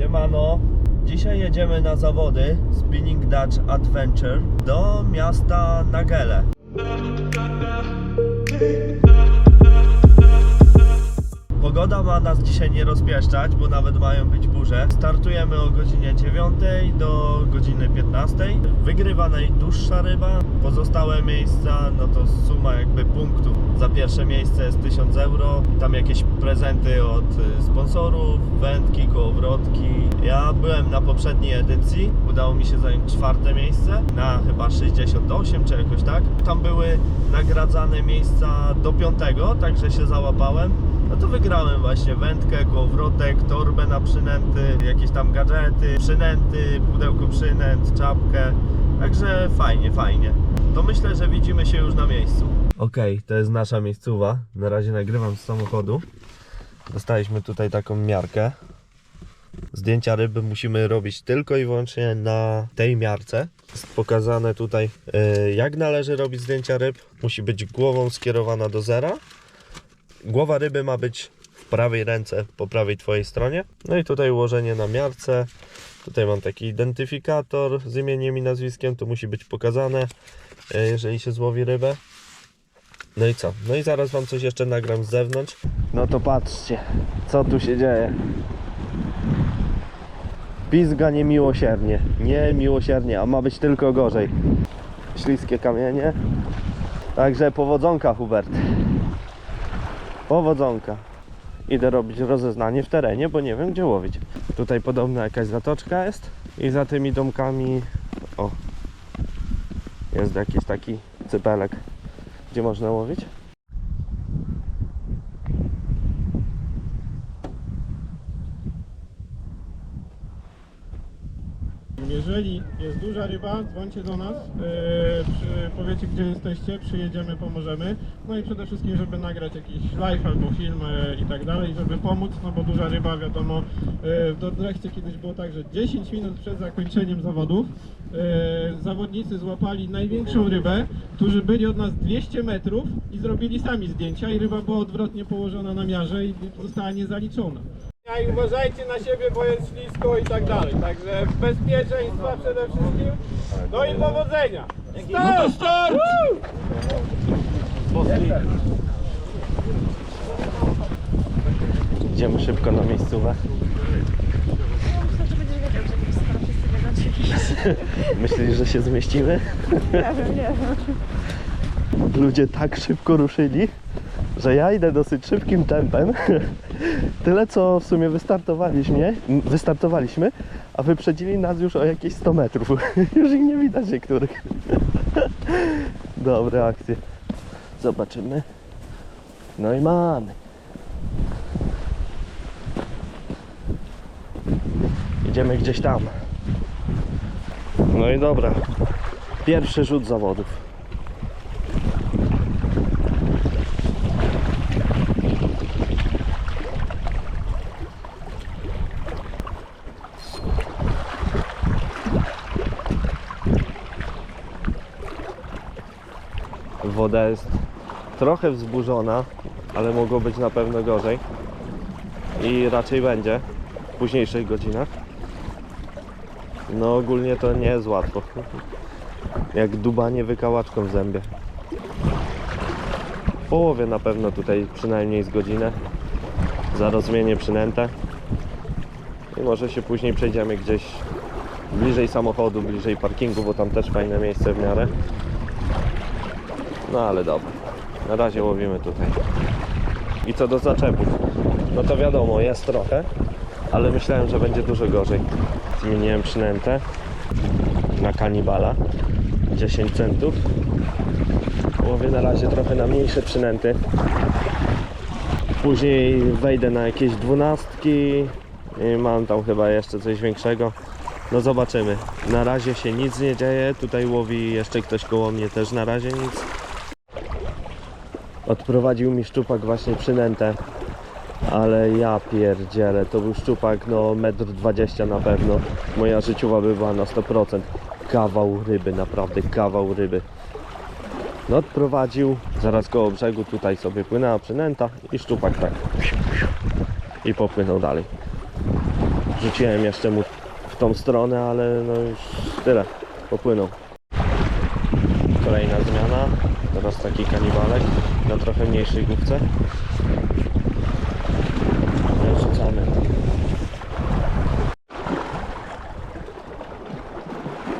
Siemano. Dzisiaj jedziemy na zawody Spinning Dutch Adventure do miasta Nagele. Pogoda ma nas dzisiaj nie rozpieszczać, bo nawet mają być Startujemy o godzinie 9 do godziny 15. Wygrywa najdłuższa ryba. Pozostałe miejsca, no to suma jakby punktów. Za pierwsze miejsce jest 1000 euro. Tam jakieś prezenty od y, sponsorów, wędki, kołowrotki. Ja byłem na poprzedniej edycji. Udało mi się zająć czwarte miejsce na chyba 68 czy jakoś tak. Tam były nagradzane miejsca do piątego, także się załapałem. No to wygrałem właśnie wędkę, kołowrotek, torbę na przynęty, jakieś tam gadżety, przynęty, pudełko przynęt, czapkę. Także fajnie, fajnie. To myślę, że widzimy się już na miejscu. Okej, to jest nasza miejscowa. Na razie nagrywam z samochodu. Dostaliśmy tutaj taką miarkę. Zdjęcia ryby musimy robić tylko i wyłącznie na tej miarce. Jest pokazane tutaj, y, jak należy robić zdjęcia ryb. Musi być głową skierowana do zera. Głowa ryby ma być w prawej ręce, po prawej twojej stronie. No i tutaj ułożenie na miarce. Tutaj mam taki identyfikator z imieniem i nazwiskiem. To musi być pokazane, y, jeżeli się złowi rybę. No i co? No i zaraz wam coś jeszcze nagram z zewnątrz. No to patrzcie, co tu się dzieje. Pizga niemiłosiernie. Nie miłosiernie, a ma być tylko gorzej. Śliskie kamienie. Także powodzonka, Hubert. Powodzonka. Idę robić rozeznanie w terenie, bo nie wiem gdzie łowić. Tutaj podobno jakaś zatoczka jest i za tymi domkami o jest jakiś taki cypelek, gdzie można łowić. Jeżeli jest duża ryba, dzwońcie do nas, yy, powiecie gdzie jesteście, przyjedziemy, pomożemy. No i przede wszystkim, żeby nagrać jakiś live albo film yy, i tak dalej, żeby pomóc, no bo duża ryba, wiadomo, yy, w Dordrechcie kiedyś było tak, że 10 minut przed zakończeniem zawodów yy, zawodnicy złapali największą rybę, którzy byli od nas 200 metrów i zrobili sami zdjęcia i ryba była odwrotnie położona na miarze i została niezaliczona. I uważajcie na siebie, bo jest ślisko i tak dalej. Także bezpieczeństwa przede wszystkim. No i powodzenia. Start! start! Idziemy szybko na miejscówę. Myślę, że będziesz wiedział, że nie skoro wszyscy wiedzą, czy Myślisz, że się zmieścimy? Nie wiem, nie wiem. Ludzie tak szybko ruszyli, że ja idę dosyć szybkim tempem. Tyle co w sumie wystartowaliśmy, wystartowaliśmy, a wyprzedzili nas już o jakieś 100 metrów. Już ich nie widać niektórych. Dobre akcje. Zobaczymy. No i mamy. Idziemy gdzieś tam. No i dobra. Pierwszy rzut zawodów. Woda jest trochę wzburzona, ale mogło być na pewno gorzej. I raczej będzie w późniejszych godzinach. No ogólnie to nie jest łatwo. Jak dubanie wykałaczką w zębie. W połowie na pewno tutaj przynajmniej z godzinę. Za rozmienię przynętę. I może się później przejdziemy gdzieś bliżej samochodu, bliżej parkingu, bo tam też fajne miejsce w miarę. No ale dobra. Na razie łowimy tutaj. I co do zaczepów. No to wiadomo, jest trochę, ale myślałem, że będzie dużo gorzej. Zmieniłem przynętę na kanibala. 10 centów. Łowię na razie trochę na mniejsze przynęty. Później wejdę na jakieś dwunastki i mam tam chyba jeszcze coś większego. No zobaczymy. Na razie się nic nie dzieje. Tutaj łowi jeszcze ktoś koło mnie też na razie nic. Odprowadził mi szczupak właśnie przynętę. Ale ja pierdzielę, to był szczupak no 1,20 m na pewno. Moja życiowa by była na 100%. Kawał ryby, naprawdę kawał ryby. No odprowadził, zaraz koło brzegu tutaj sobie płynęła przynęta i szczupak tak. I popłynął dalej. Rzuciłem jeszcze mu w tą stronę, ale no już tyle. Popłynął. Teraz taki kanibalek na trochę mniejszej główce. No Rzucamy.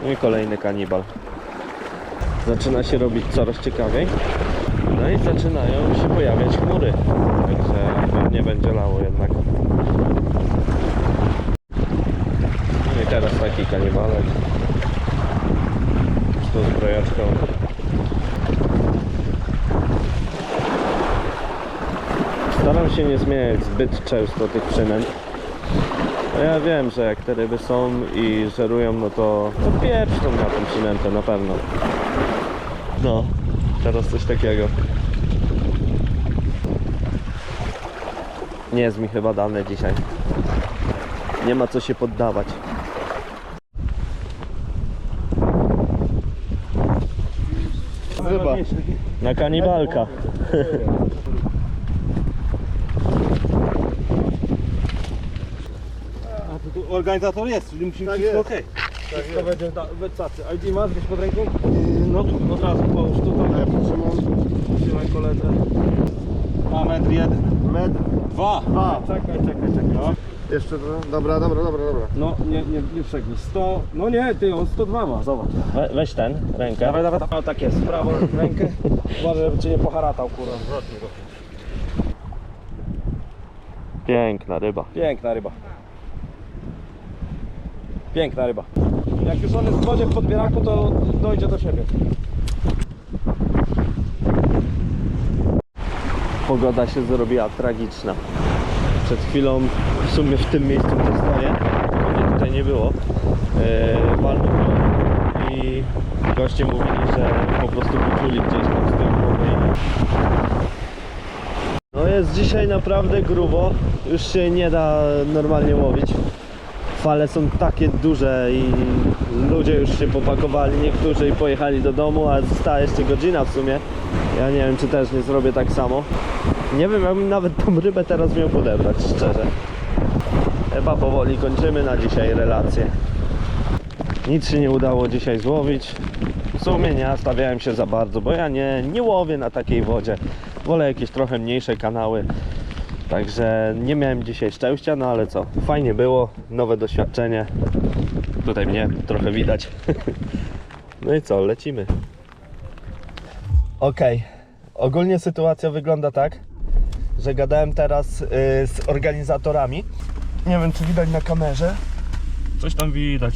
No i kolejny kanibal. Zaczyna się robić coraz ciekawiej. No i zaczynają się pojawiać chmury. Także pewnie będzie lało jednak. No i teraz taki kanibalek. Z tą zbrojeczką. Staram się nie zmieniać zbyt często tych przynęt. No ja wiem, że jak te ryby są i żerują, no to, to pieprzą na tą przynętę na pewno. No, teraz coś takiego. Nie jest mi chyba dane dzisiaj. Nie ma co się poddawać. Ryba. Na kanibalka. A to tu organizator jest, czyli musimy Tak wszystko jest. okej. Wszystko będzie da- cacy. ID masz gdzieś pod ręką? No tu od razu połóż tutaj. Trzymaj koledze. A metr jeden. Metr Dwa. dwa. Czekaj, czekaj, czekaj. No, Jeszcze dwa. Dobra, dobra, dobra, dobra. No, nie, nie, nie przegnij. 100, no nie, ty, on 102 ma, zobacz. We, weź ten, rękę. Dawaj, dawaj, dawaj. O, tak jest, w prawą rękę. Uważaj, żeby cię nie poharatał, kurwa. Piękna ryba. Piękna ryba. Piękna ryba. Jak już on jest w wodzie w podbieraku, to dojdzie do siebie. Pogoda się zrobiła tragiczna. Przed chwilą, w sumie w tym miejscu, gdzie stoję, mnie tutaj nie było, yy, walnął i goście mówili, że po prostu poczuli gdzieś tam z tyłu i- No jest dzisiaj naprawdę grubo, już się nie da normalnie łowić. Fale są takie duże i ludzie już się popakowali, niektórzy i pojechali do domu, a została jeszcze godzina w sumie. Ja nie wiem, czy też nie zrobię tak samo. Nie wiem, jakbym nawet tą rybę teraz miał podebrać, szczerze. Chyba powoli kończymy na dzisiaj relację. Nic się nie udało dzisiaj złowić. W sumie nie nastawiałem się za bardzo, bo ja nie, nie łowię na takiej wodzie. Wolę jakieś trochę mniejsze kanały. Także nie miałem dzisiaj szczęścia, no ale co, fajnie było, nowe doświadczenie. Tutaj mnie trochę widać. No i co, lecimy. Okej, ogólnie sytuacja wygląda tak, że gadałem teraz y, z organizatorami. Nie wiem, czy widać na kamerze. Coś tam widać.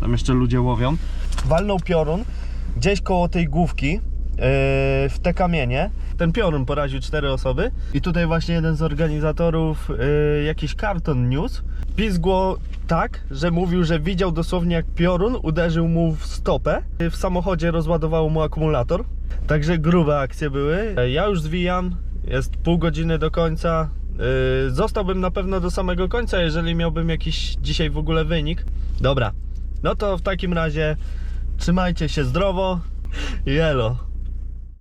Tam jeszcze ludzie łowią. Walnął piorun gdzieś koło tej główki yy, w te kamienie. Ten piorun poraził cztery osoby. I tutaj właśnie jeden z organizatorów yy, jakiś karton niósł. Pizgło tak, że mówił, że widział dosłownie jak piorun uderzył mu w stopę. W samochodzie rozładowało mu akumulator. Także grube akcje były. Ja już zwijam. Jest pół godziny do końca. Yy, zostałbym na pewno do samego końca, jeżeli miałbym jakiś dzisiaj w ogóle wynik. Dobra, no to w takim razie trzymajcie się zdrowo. Jelo.